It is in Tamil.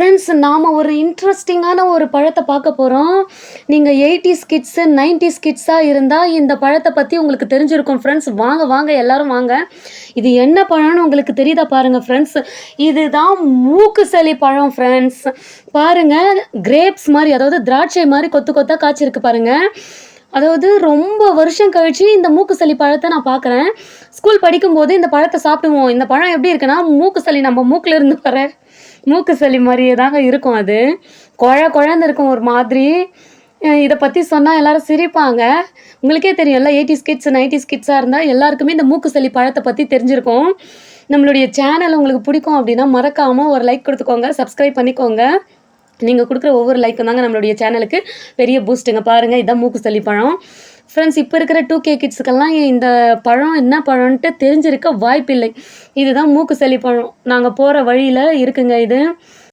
ஃப்ரெண்ட்ஸ் நாம் ஒரு இன்ட்ரெஸ்டிங்கான ஒரு பழத்தை பார்க்க போகிறோம் நீங்கள் எயிட்டிஸ் கிட்ஸு நைன்டிஸ் கிட்ஸாக இருந்தால் இந்த பழத்தை பற்றி உங்களுக்கு தெரிஞ்சிருக்கும். ஃப்ரெண்ட்ஸ் வாங்க வாங்க எல்லாரும் வாங்க. இது என்ன பழம்னு உங்களுக்கு தெரியுதா பாருங்கள் ஃப்ரெண்ட்ஸ் இதுதான் மூக்கு சளி பழம் ஃப்ரெண்ட்ஸ் பாருங்கள் கிரேப்ஸ் மாதிரி அதாவது திராட்சை மாதிரி கொத்து கொத்தாக காய்ச்சிருக்கு பாருங்கள் அதாவது ரொம்ப வருஷம் கழிச்சு இந்த மூக்கு சளி பழத்தை நான் பார்க்குறேன் ஸ்கூல் படிக்கும்போது இந்த பழத்தை சாப்பிடுவோம். இந்த பழம் எப்படி இருக்குன்னா மூக்கு சளி நம்ம மூக்கில் இருந்து வர மூக்கு சளி மாதிரியே தாங்க இருக்கும் அது. குழ குழந்த இருக்கும் ஒரு மாதிரி. இதை பற்றி சொன்னால் எல்லாரும் சிரிப்பாங்க. உங்களுக்கே தெரியும்ல எயிட்டிஸ் கிட்ஸ் நைன்டிஸ் கிட்ஸாக இருந்தால் எல்லாருக்குமே இந்த மூக்கு சளி பழத்தை பற்றி தெரிஞ்சிருக்கும். நம்மளுடைய சேனல் உங்களுக்கு பிடிக்கும் அப்படின்னா மறக்காமல் ஒரு லைக் கொடுத்துக்கோங்க சப்ஸ்கிரைப் பண்ணிக்கோங்க. நீங்கள் கொடுக்குற ஒவ்வொரு லைக்கும் தாங்க நம்மளுடைய சேனலுக்கு பெரிய பூஸ்ட்டுங்க பாருங்கள் இதான் மூக்கு சளி பழம். ஃப்ரெண்ட்ஸ் இப்போ இருக்கிற டூ கே கிட்ஸுக்கெல்லாம் இந்த பழம் என்ன பழம்ன்ட்டு தெரிஞ்சிருக்க வாய்ப்பில்லை. இதுதான் மூக்கு சளி பழம். நாங்கள் போகிற வழியில் இருக்குங்க இது.